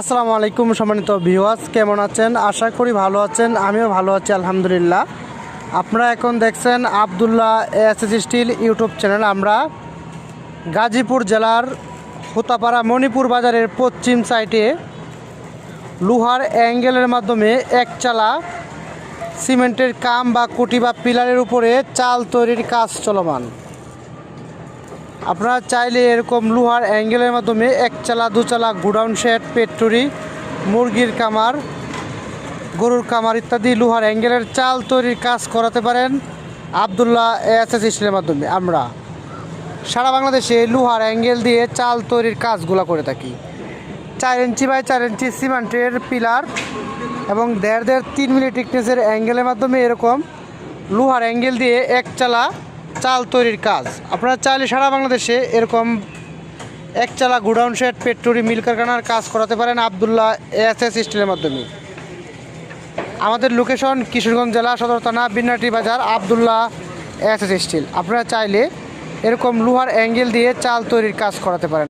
আসসালামু আলাইকুম সম্মানিত ভিউয়ার্স, কেমন আছেন? আশা করি ভালো আছেন, আমিও ভালো আছি, আলহামদুলিল্লাহ। আপনারা এখন দেখছেন Abdullah S steel YouTube channel. আমরা গাজীপুর জেলার হোতাপাড়া মণিপুর বাজারের পশ্চিম সাইডে লোহার অ্যাঙ্গেলের মাধ্যমে একচালা সিমেন্টের কাম বা কুটি বা পিলারের উপরে চাল তৈরির কাজ চলমান। আপনারা চাইলে এরকম লোহার অ্যাঙ্গেলের মাধ্যমে এক চালা, দু চালা গুডাউন শেড পেট্রোরি মুরগির কামার গরুর কামার ইত্যাদি লোহার অ্যাঙ্গেলের চাল তৈরির কাজ করাতে পারেন আবদুল্লাহ এস এস স্টিলের মাধ্যমে। আমরা সারা বাংলাদেশে লোহার অ্যাঙ্গেল দিয়ে চাল তৈরির কাজগুলো করে থাকি। চার ইঞ্চি বাই চার ইঞ্চি সিমেন্টের পিলার এবং দেড় দেড় তিন মিলি টিকনেসের অ্যাঙ্গেলের মাধ্যমে এরকম লোহার অ্যাঙ্গেল দিয়ে এক চালা চাল তৈরির কাজ। আপনারা চাইলে সারা বাংলাদেশে এরকম এক চালা গুডাউন শেড পেট্রোরি মিল কারখানার কাজ করাতে পারেন আবদুল্লাহ এস এস স্টিলের মাধ্যমে। আমাদের লোকেশন কিশোরগঞ্জ জেলা সদর থানা বিনাটি বাজার, আবদুল্লাহ এস এস স্টিল। আপনারা চাইলে এরকম লোহার অ্যাঙ্গেল দিয়ে চাল তৈরির কাজ করাতে পারেন।